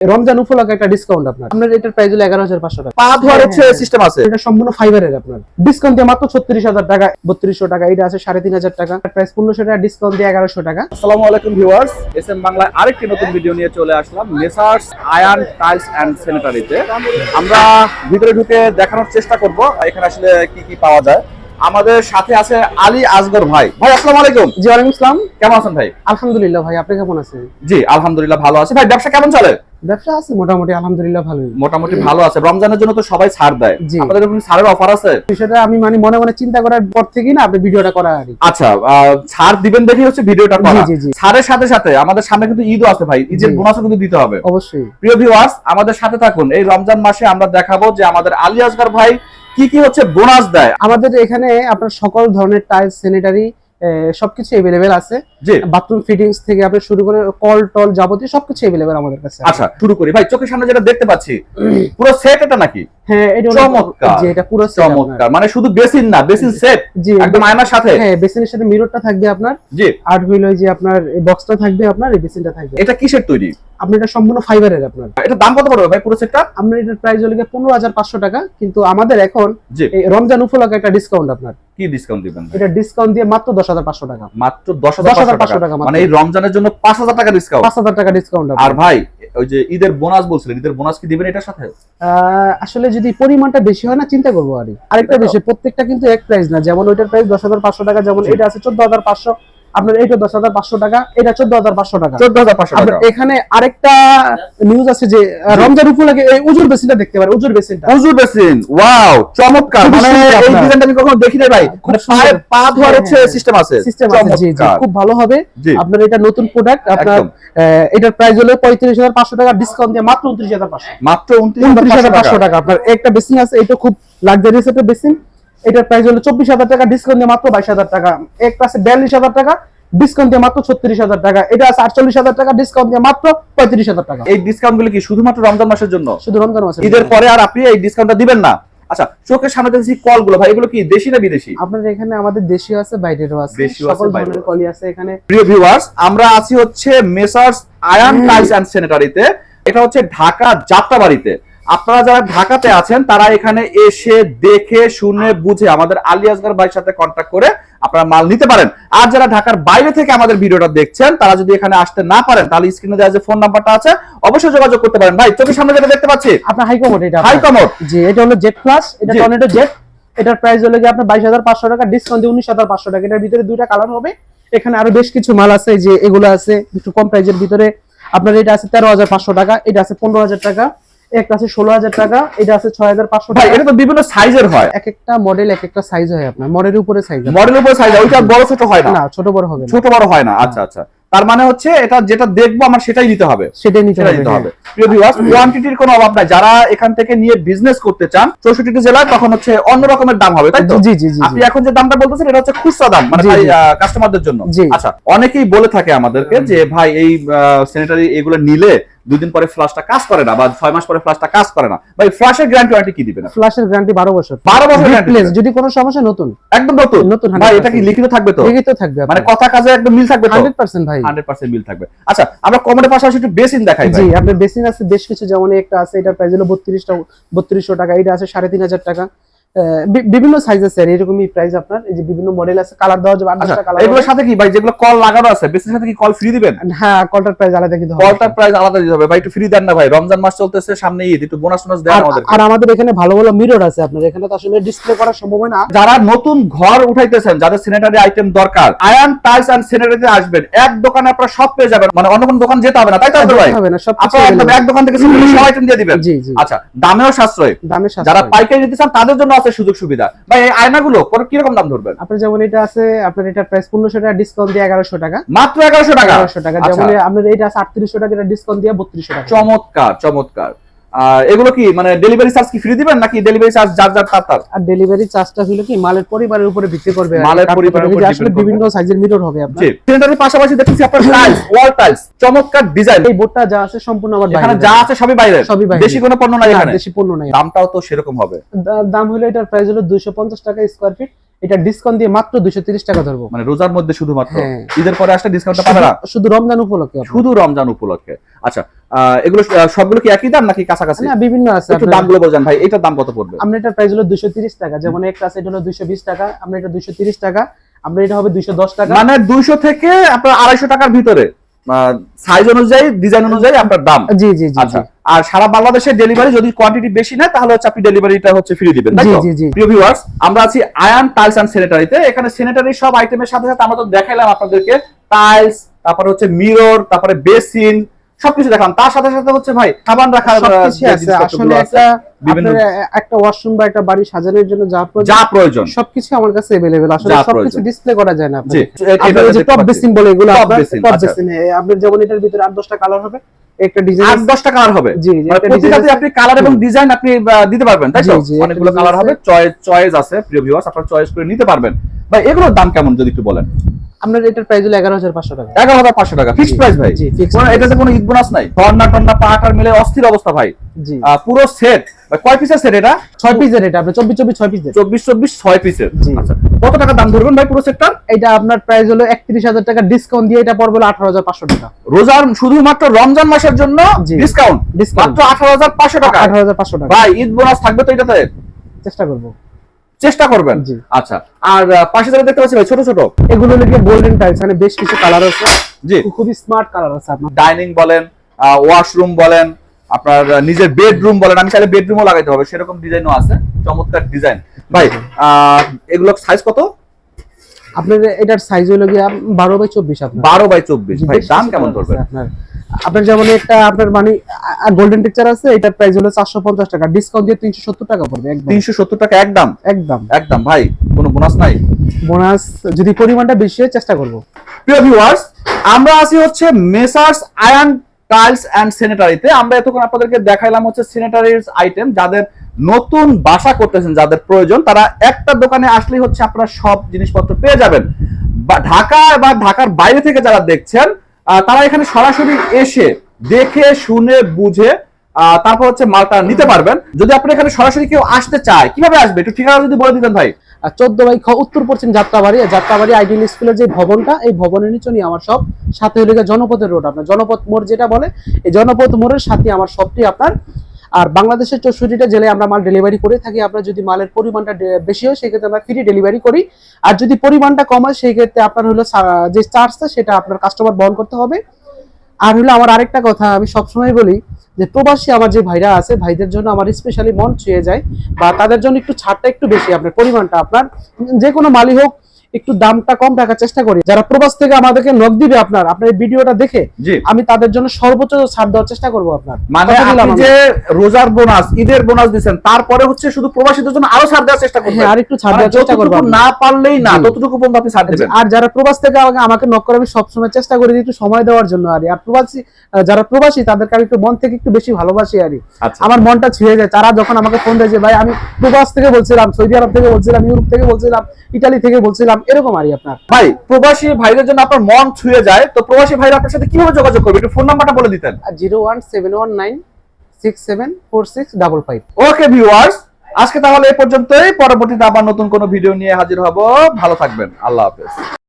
রমজান উপলক্ষে একটা ডিসকাউন্ট আপনার। আপনার এটার প্রাইস হলো এগারো হাজার পাঁচশো টাকা। পা ধোয়ার হচ্ছে হ্যাঁ, সিস্টেম আছে। এটা সম্পূর্ণ ফাইবারের আপনার। ডিসকাউন্ট দিয়ে মাত্র ছত্রিশ হাজার টাকা বত্রিশশো টাকা এটা আছে সাড়ে তিন হাজার টাকা। প্রাইস পনেরোশো টাকা ডিসকাউন্ট দিয়ে এগারোশো টাকা। আসসালামু আলাইকুম ভিউয়ার্স এস এম বাংলায় আরেকটি নতুন ভিডিও নিয়ে চলে আসলাম মেসার্স আয়ান টাইলস অ্যান্ড স্যানিটারিতে আমরা ভিতরে ঢুকে দেখানোর চেষ্টা করব এখানে আসলে কি কি পাওয়া যায়। আমাদের সাথে আছে আলী আসগর ভাই। ভাই আসসালামু আলাইকুম। জি ওয়ালাইকুম ইসলাম কেমন আছেন ভাই? আলহামদুলিল্লাহ ভাই আপনি কেমন আছেন? জি আলহামদুলিল্লাহ ভালো আছে। ভাই ব্যবসা কেমন চলে? ব্যবসা আছে মোটামুটি আলহামদুলিল্লাহ ভালোই। মোটামুটি ভালো আছে। রমজানের জন্য তো সবাই ছাড় দেয়। আপনাদের কোনো ছাড়ের অফার আছে? বিষয়টা আমি মানে মনে মনে চিন্তা করার পর থেকেই না আপনি ভিডিওটা করা আর আচ্ছা ছাড় দিবেন দেখি হচ্ছে ভিডিওটা করা। ছাড়ের সাথে সাথে আমাদের সামনে কিন্তু ঈদও আছে ভাই। ঈদের জি। বোনাসও কিন্তু দিতে হবে। অবশ্যই। প্রিয় ভিউয়ার্স আমাদের সাথে থাকুন। এই রমজান মাসে আমরা দেখাবো যে আমাদের আলী আসগর ভাই কি কি হচ্ছে বোনাস দেয়? আমাদের এখানে আপনার সকল ধরনের টাইলস স্যানিটারি সবকিছু এভেলেবেল আছে। জি। বাথরুম ফিটিংস থেকে আপনি শুরু করে কল টল যাবতীয় সবকিছু এভেলেবেল আমাদের কাছে। আচ্ছা শুরু করি। ভাই চোখের সামনে যেটা দেখতে পাচ্ছি পুরো সেট এটা নাকি? হ্যাঁ এটা চমৎকার। জি এটা পুরো চমৎকার। মানে শুধু বেসিন না বেসিন সেট জি একদম আয়নার সাথে। হ্যাঁ বেসিনের সাথে মিররটা থাকবে আপনার। জি। আর হইল যে আপনার এই বক্সটা থাকবে আপনার এই বেসিনটা থাকবে। এটা কিসের তৈরি? আপনার এটা সম্পূর্ণ ফাইবারের আপনার। এটা দাম কত পড়বে ভাই পুরো সেটটা আপনার এটার প্রাইস হলো পনেরো হাজার পাঁচশো টাকা কিন্তু আমাদের এখন এই রমজান উপলক্ষে একটা ডিসকাউন্ট আপনার। কি ডিসকাউন্ট দিবেন এটা ডিসকাউন্ট দিয়ে মাত্র দশ হাজার পাঁচশো টাকা। মাত্র দশ 10,500 হাজার টাকা মানে এই রমজানের জন্য পাঁচ হাজার টাকা ডিসকাউন্ট পাঁচ হাজার টাকা ডিসকাউন্ট আর ভাই ওই যে ঈদের বোনাস বলছিলেন ঈদের বোনাস কি দিবেন এটার সাথে? আসলে যদি পরিমাণটা বেশি হয় না চিন্তা করব আর। আরেকটা বিষয় প্রত্যেকটা কিন্তু এক প্রাইস না। যেমন ওইটার প্রাইস দশ হাজার পাঁচশো টাকা যেমন এটা আছে চোদ্দ হাজার পাঁচশো। আপনার এইটা দশ হাজার পাঁচশো টাকা এটা চোদ্দ হাজার পাঁচশো টাকা। চোদ্দ হাজার পাঁচশো টাকা। এখানে আরেকটা নিউজ আছে যে রমজান উপলক্ষে এই উজুর বেসিনটা দেখতে পারে উজুর বেসিনটা। হুজুর বেসিন ওয়াও চমৎকার। মানে এই ডিজাইনটা আমি কখনো দেখি নাই ভাই। খুব মানে পায়ে পা ধোয়ার হ্যাঁ, হচ্ছে হ্যাঁ। সিস্টেম আছে। সিস্টেম আছে জি জি খুব ভালো হবে। আপনার এটা নতুন প্রোডাক্ট আপনার এটার প্রাইস হলো পঁয়ত্রিশ হাজার পাঁচশো টাকা ডিসকাউন্ট দিয়ে মাত্র উনত্রিশ হাজার পাঁচশো। মাত্র উনত্রিশ হাজার পাঁচশো টাকা। আপনার একটা বেসিন আছে এটা খুব লাক্সারিয়াস একটা বেসিন। এটার প্রাইস হলো চব্বিশ হাজার টাকা ডিসকাউন্ট দিয়ে মাত্র বাইশ হাজার টাকা। একটা আছে বিয়াল্লিশ হাজার টাকা ডিসকাউন্ট দিয়ে মাত্র ছত্রিশ হাজার টাকা। এটা আছে আটচল্লিশ হাজার টাকা ডিসকাউন্ট দিয়ে মাত্র পঁয়ত্রিশ হাজার টাকা। এই ডিসকাউন্টগুলো কি শুধুমাত্র রমজান মাসের জন্য? শুধু রমজান মাসে ঈদের পরে আর আপনি এই ডিসকাউন্টটা দিবেন না। আচ্ছা চোখের সামনে দেখছি কলগুলো ভাই এগুলো কি দেশি না বিদেশি? আপনার এখানে আমাদের দেশীয় আছে বাইরেরও আছে। সকল ধরনের বাইরেরও আছে। এখানে। প্রিয় ভিউয়ার্স আমরা আছি হচ্ছে মেসার্স আয়ান টাইলস অ্যান্ড স্যানিটারিতে এটা হচ্ছে ঢাকা যাত্রাবাড়িতে। আপনারা যারা ঢাকাতে আছেন তারা এখানে এসে দেখে শুনে বুঝে আমাদের আলী আসগর ভাইয়ের সাথে কন্ট্যাক্ট করে আপনারা মাল নিতে পারেন। আর যারা ঢাকার বাইরে থেকে আমাদের ভিডিওটা দেখছেন তারা যদি এখানে আসতে না পারেন তাহলে স্ক্রিনে দেওয়া যে ফোন নাম্বারটা আছে অবশ্যই যোগাযোগ করতে পারেন। ভাই চোখের সামনে যেটা দেখতে পাচ্ছি? আপনার হাই কমোড এটা হাই কমোড জি এটা হলো জেড প্লাস এটা। টর্নেডো জেড এটার প্রাইস হলো গিয়ে আপনার বাইশ হাজার পাঁচশো টাকা ডিসকাউন্ট দিয়ে উনিশ হাজার পাঁচশো টাকা। এটার ভিতরে দুইটা কালার হবে। এখানে আরও বেশ কিছু মাল আছে যে এগুলো আছে একটু কম প্রাইজের ভিতরে। আপনার এটা আছে তেরো হাজার পাঁচশো টাকা এটা আছে পনেরো হাজার টাকা। একটা আছে ষোলো হাজার টাকা এটা আছে ছয় হাজার পাঁচশো টাকা। এটা তো বিভিন্ন সাইজের হয়। এক একটা মডেল এক একটা সাইজ হয় আপনার। মডেলের উপরে সাইজ মডেল উপর সাইজ ওইটা বড় ছোট হয় না? ছোট বড় হবে ছোট বড় হয় না আচ্ছা আচ্ছা। তার মানে হচ্ছে এটা যেটা দেখব আমার সেটাই নিতে হবে। সেটাই নিতে হবে নিতে হ্যাঁ। হবে। প্রিয় ভিউয়ার্স কোয়ান্টিটির কোনো অভাব নাই। যারা এখান থেকে নিয়ে বিজনেস করতে চান চৌষট্টি জেলায় তখন হচ্ছে অন্য রকমের দাম হবে তাই তো? জি জি জি আপনি এখন যে দামটা বলতেছেন এটা হচ্ছে খুচরা দাম মানে কাস্টমারদের জন্য। আচ্ছা অনেকেই বলে থাকে আমাদেরকে যে ভাই এই স্যানিটারি এগুলো নিলে দুই দিন পরে ফ্লাশটা কাজ করে না বা ছয় মাস পরে ফ্লাশটা কাজ করে না। ভাই ফ্লাশের গ্যারান্টি ওয়ারেন্টি কি দিবেন ফ্ল্যাশের গ্যারান্টি বারো বছর। 12 বছর দিবেন। যদি কোনো সমস্যা নতুন। একদম নতুন? নতুন ভাই এটা কি লিখিত থাকবে তো? লিখিত থাকবে মানে কথা কাজে একদম মিল থাকবে তো? হান্ড্রেড পার্সেন্ট ভাই। হান্ড্রেড পার্সেন্ট মিল থাকবে। আচ্ছা আমরা কমেন্টের পাশাপাশি একটু বেসিন দেখাই জি আপনার বেসিন আছে বেশ কিছু যেমন একটা আছে এটার প্রাইস হলো বত্রিশটা বত্রিশশো টাকা এটা আছে সাড়ে তিন হাজার টাকা। আহ, বি- বিভিন্ন সাইজ আছে এরকমই প্রাইস আপনার। এই যে বিভিন্ন মডেল আছে কালার দেওয়া যাবে আট আচ্ছা কালার এগুলোর সাথে কি ভাই যেগুলো কল লাগানো আছে বেসিনের সাথে কি কল ফ্রি দিবেন? হ্যাঁ কলটার প্রাইস আলাদা কিন্তু হবে। কলটার প্রাইস আলাদা দিতে হবে। ভাই একটু ফ্রি দেন না ভাই রমজান মাস চলতেছে সামনে ঈদ একটু বোনাস বোনাস দেন আমাদের। আর আমাদের এখানে ভালো ভালো মিরর আছে আপনার। এখানে তো আসলে ডিসপ্লে করা সম্ভব না যারা নতুন ঘর উঠাইতেছেন যাদের স্যানিটারি আইটেম দরকার আয়ান টাইলস এন্ড স্যানিটারিতে আসবেন। এক দোকানে আপনারা সব পেয়ে যাবেন। মানে অন্য কোনো দোকান যেতে হবে না তাই তো ভাই? হবে না সব আপনারা একদম এক দোকান থেকে সব আইটেম দিয়ে দিবেন। জি জি। আচ্ছা দামেও সাশ্রয়। দামের সাথে যারা পাইকারি নিতে চান তাদের জন্য আছে সুযোগ সুবিধা। ভাই এই আয়নাগুলো কত রকম দাম ধরবেন? আপনি যেমন এটা আছে আপনার এটা প্রাইস 1500 টাকা ডিসকাউন্ট দিয়ে 1100 টাকা। মাত্র 1100 টাকা? 1100 টাকা। আচ্ছা। যেমন আপনার এটা আছে আটত্রিশশো টাকা এটা ডিসকাউন্ট দিয়ে বত্রিশশো টাকা। চমৎকার চমৎকার। আর এগুলো কি মানে ডেলিভারি চার্জ কি ফ্রি দিবেন নাকি ডেলিভারি চার্জ যার যার তার তার আর ডেলিভারি চার্জটা হলো কি মালের পরিবারের উপরে ভিত্তি করবে। মালের পরিবারের পরিবারে উপর আসলে বিভিন্ন সাইজের মিরর হবে আপনার। জি স্যানিটারির পাশাপাশি দেখতেছি আপনার টাইলস ওয়াল টাইলস চমৎকার ডিজাইন এই বোর্ডটা যা আছে সম্পূর্ণ আমার এখানে যা আছে সবই বাইরে। সবই বাইরে। বেশি কোনো পণ্য নাই এখানে। দেশি পণ্য নাই। দামটাও তো সেরকম হবে। দাম হলো এটার প্রাইস হলো দুইশো পঞ্চাশ টাকা স্কোয়ার ফিট এটা ডিসকাউন্ট দিয়ে মাত্র দুশো তিরিশ টাকা ধরবো। মানে রোজার মধ্যে শুধুমাত্র? হ্যাঁ। ঈদের পরে আসলে ডিসকাউন্টটা পাবে না? শুধু রমজান উপলক্ষে শুধু রমজান উপলক্ষে। আচ্ছা এগুলো সবগুলো কি একই দাম নাকি কাছাকাছি? না বিভিন্ন আছে একটু দামগুলো বলছেন ভাই এটার দাম কত পড়বে? আমরা এটার প্রাইস হলো দুশো তিরিশ টাকা। যেমন একটা আছে এটা হলো দুশো বিশ টাকা। আমরা এটা দুশো তিরিশ টাকা। আমরা এটা হবে দুশো দশ টাকা। মানে দুইশো থেকে আপনার আড়াইশো টাকার ভিতরে। সাইজ অনুযায়ী ডিজাইন অনুযায়ী আপনার দাম। জি জি জি আচ্ছা। আর সারা বাংলাদেশের ডেলিভারি যদি কোয়ান্টিটি বেশি নেয় তাহলে হচ্ছে আপনি ডেলিভারিটা হচ্ছে ফ্রি দিবেন জি, জি, জি। প্রিয় ভিউয়ার্স আমরা আছি আয়ান টাইলস এন্ড স্যানিটারিতে এখানে স্যানিটারি সব আইটেমের সাথে সাথে আমরা তো দেখাইলাম আপনাদেরকে। টাইলস তারপরে হচ্ছে মিরর তারপরে বেসিন সবকিছু দেখালাম তার সাথে সাথে হচ্ছে ভাই সাবান রাখার আহ, সবকিছু যে আছে জিনিসপত্রগুলো আসলে আছে, একটা বিভিন্ন আপনার একটা ওয়াশরুম বা একটা বাড়ি সাজানোর জন্য যা প্রয়োজন যা প্রয়োজন সবকিছু আমার কাছে अवेलेबल আসলে যা সবকিছু প্রয়োজন। ডিসপ্লে করা যায় না জি আপনার এটা আপনার ওই যে দেখতে টপ পাচ্ছি। বেসিন বলে এগুলো Top আপনার basin, টপ আচ্ছা। বেসিন আপনার যেমন এটার ভিতরে আট দশটা কালার হবে একটা ডিজাইন আট দশটা কালার হবে জি জি মানে একটা প্রতিটাতে ডিজাইন আপনি কালার এবং ডিজাইন আপনি আহ, দিতে পারবেন তাই তো জি, জি, একটা অনেকগুলো design কালার হবে আছে। চয়েস চয়েস আছে প্রিয় ভিউয়ার্স আপনারা চয়েস করে নিতে পারবেন ভাই এগুলোর দাম কেমন যদি একটু বলেন আপনার এটার প্রাইস হলো এগারো হাজার পাঁচশো টাকা। এগারো হাজার পাঁচশো টাকা। ফিক্সড জি, প্রাইস ভাই। এটাতে কোনো ঈদ বোনাস নাই। টন্না টন্না পাটার মিলে অস্থির অবস্থা ভাই। পুরো সেট কয় পিসের সেট এটা? ছয় পিসের এটা আপনি চব্বিশ চব্বিশ ছয় পিস চব্বিশ চব্বিশ ছয় পিসের। আচ্ছা কত টাকা দাম ধরবেন ভাই পুরো সেটটা এটা আপনার প্রাইস হলো একত্রিশ হাজার টাকা ডিসকাউন্ট দিয়ে এটা পড়বে আঠারো হাজার পাঁচশো টাকা। রোজার শুধুমাত্র রমজান মাসের জন্য। ডিসকাউন্ট। মাত্র আঠারো হাজার পাঁচশো টাকা? আঠারো হাজার পাঁচশো টাকা। ভাই ঈদ বোনাস থাকবে তো এটাতে? চেষ্টা করব। চেষ্টা করবেন। জি। আচ্ছা আর পাশে যেটা দেখতে পাচ্ছি ভাই ছোট ছোট। এগুলো হলো গোল্ডেন টাইলস মানে বেশ কিছু কালার আছে। জি। খুবই স্মার্ট কালার আছে আপনার। ডাইনিং বলেন ওয়াশরুম বলেন আপনার নিজের বেডরুম বলেন আমি চাইলে বেডরুমও লাগাইতে হবে সেরকম ডিজাইনও আছে চমৎকার ডিজাইন ভাই এগুলো সাইজ কত? আপনার এটার সাইজ হলো গিয়ে বারো বাই চব্বিশ আপনার। বারো বাই চব্বিশ। ভাই দাম কেমন ধরবে? আপনার। আপনার যেমন একটা আপনার মানে গোল্ডেন টেক্সচার আছে এটার প্রাইস হলো চারশো পঞ্চাশ টাকা। ডিসকাউন্ট দিয়ে তিনশো সত্তর টাকা পড়বে একদম। তিনশো সত্তর টাকা একদম? একদম। একদম ভাই কোনো বোনাস নাই? বোনাস যদি পরিমাণটা বেশি হয় চেষ্টা করব। প্রিয় ভিউয়ার্স আমরা আছি হচ্ছে মেসার্স আয়ন টাইলস এন্ড স্যানিটারিতে আমরা এতক্ষণ আপনাদেরকে দেখাইলাম হচ্ছে স্যানিটারিজ আইটেম যাদের নতুন বাসা করতেছেন যাদের প্রয়োজন তারা একটা দোকানে আসলেই হচ্ছে আপনারা সব জিনিসপত্র পেয়ে যাবেন। বা ঢাকা বা ঢাকার বাইরে থেকে যারা দেখছেন তারা এখানে সরাসরি এসে দেখে, শুনে, বুঝে তারপর হচ্ছে মালটা নিতে পারবেন। যদি আপনি এখানে সরাসরি কেউ আসতে চায়, কীভাবে আসবে? একটু ঠিকানা যদি বলে দিতেন ভাই। চোদ্দ বাই খ, উত্তর পশ্চিম যাত্রাবাড়ি। যাত্রাবাড়ি আইডিয়াল স্কুলের যে ভবনটা, এই ভবনের নিচে নিয়ে আমার সব সাথে হলে জনপথের রোড। আপনার জনপথ মোড় যেটা বলে, এই জনপথ মোড়ের সাথে আমার সবটি আপনার আর বাংলাদেশের চৌষট্টিটা জেলায় আমরা মাল ডেলিভারি করে থাকি। আপনার যদি মালের পরিমাণটা বেশি হয়, সেক্ষেত্রে আমরা ফ্রি ডেলিভারি করি। আর যদি পরিমাণটা কম হয় সেই ক্ষেত্রে আপনার হলো যে চার্জটা সেটা আপনার কাস্টমার বহন করতে হবে। আর হলো আমার আরেকটা কথা, আমি সবসময় বলি যে প্রবাসী আমার যে ভাইরা আছে, ভাইদের জন্য আমার স্পেশালি মন ছুঁয়ে যায় বা তাদের জন্য একটু ছাড়টা একটু বেশি, আপনার পরিমাণটা, আপনার যে কোনো মালই হোক একটু দামটা কম রাখার চেষ্টা করি। যারা প্রবাস থেকে আমাদেরকে নক দিবে আপনার আপনার এই ভিডিওটা দেখে আমি তাদের জন্য সর্বোচ্চ ছাড় দেওয়ার চেষ্টা করব আপনার। মানে আপনি যে রোজার বোনাস ঈদের বোনাস দিচ্ছেন তারপরে হচ্ছে শুধু প্রবাসীদের জন্য আরও ছাড় দেওয়ার চেষ্টা করবেন। হ্যাঁ আর একটু ছাড় মানে দেওয়ার চেষ্টা করব না পারলেই না ততটুকু পর্যন্ত আপনি ছাড় দেবেন। আর যারা প্রবাস থেকে আমাকে আমাকে নক করে আমি সবসময় চেষ্টা করি একটু সময় দেওয়ার জন্য আর আর প্রবাসী যারা প্রবাসী তাদেরকে আমি একটু মন থেকে একটু বেশি ভালোবাসি আর আচ্ছা। আমার মনটা ছুঁয়ে যায়। তারা যখন আমাকে ফোন দেয় যে ভাই আমি প্রবাস থেকে বলছিলাম সৌদি আরব থেকে বলছিলাম ইউরোপ থেকে বলছিলাম ইটালি থেকে বলছিলাম এরকম আরই আপনার। ভাই প্রবাসী ভাইদের জন্য আপনার মন ছুঁয়ে যায় তো প্রবাসী ভাইরা আপনার সাথে কীভাবে যোগাযোগ করবে? একটু ফোন নাম্বারটা বলে দিতেন। Zero one seven one nine six seven four six double five. Okay viewers আজকে তাহলে এ পর্যন্তই। পরবর্তীতে আবার নতুন কোনো ভিডিও নিয়ে হাজির হব। ভালো থাকবেন। আল্লাহ হাফেজ।